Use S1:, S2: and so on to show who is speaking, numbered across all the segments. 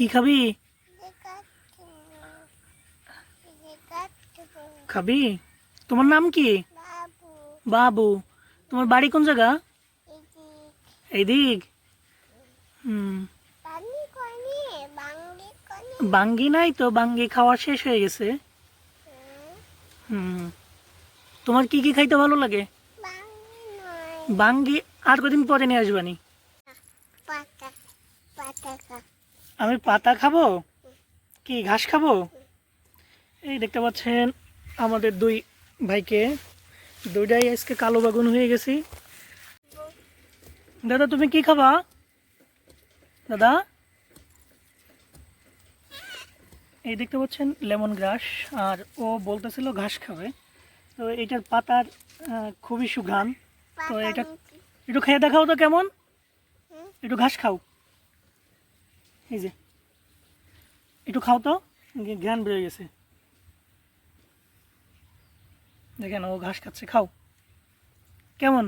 S1: কি খাবি? খাবি? তোমার নাম কি? বাবু। তোমার বাড়ি কোন জায়গা? এইদিক। হুম। বাঙ্গি নাই তো বাঙ্গি খাওয়া শেষ হয়ে গেছে। হুম। তোমার কি কি খাইতে ভালো লাগে? বাঙ্গি আর কদিন পরে নিয়ে আসবানি? আমি পাতা খাব? কি ঘাস খাব? এই দেখতে পাচ্ছেন আমাদের দুই ভাইকে। দুইটাই আজকে কালো বাগুন হয়ে গেছি। দাদা তুমি কি খাবা? দাদা? এই দেখতে পাচ্ছেন লেমন গ্রাস আর ও বলতেছিল ঘাস খাবে। তো এটার পাতার খুবই সুঘ্রাণ। তো এটা একটু খেয়ে দেখাও তো কেমন। একটু ঘাস খাও। এই যে। একটু খাও তো জ্ঞান বেড়ে গেছে। দেখেন, ও ঘাস খাচ্ছে, খাও। কেমন?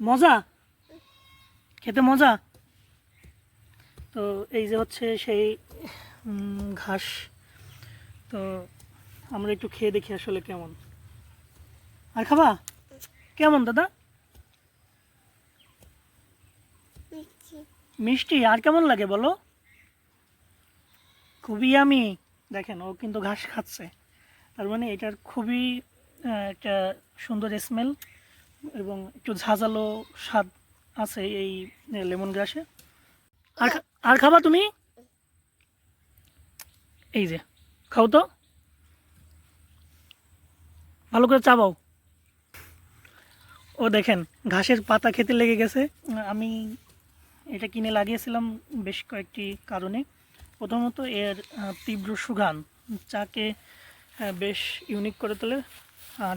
S1: মজা? খেতে মজা? তো এই যে হচ্ছে সেই ঘাস। তো আমরা একটু খেয়ে দেখি আসলে কেমন। আর খাবা? কেমন, দাদা? মিষ্টি, আর কেমন লাগে বলো? খুবই আমি, দেখেন, ও কিন্তু ঘাস খাচ্ছে। তার মানে এটার খুবই একটা সুন্দর স্মেল এবং একটু ঝাঁঝালো স্বাদ আছে এই লেমন গ্রাসে আর আর খাবা তুমি? এই যে, খাও তো। ভালো করে চাবাও। ও দেখেন, ঘাসের পাতা খেতে লেগে গেছে। আমি এটা কিনে লাগিয়েছিলাম বেশ কয়েকটি কারণে। প্রথমত এর তীব্র সুঘান চাকে বেশ ইউনিক করে তোলে আর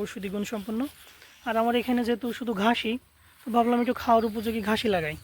S1: ঔষধি গুণ সম্পন্ন আর আমার এখানে যেহেতু শুধু ঘাসই ভাবলাম একটু খাওয়ার উপযোগী ঘাসই লাগাই।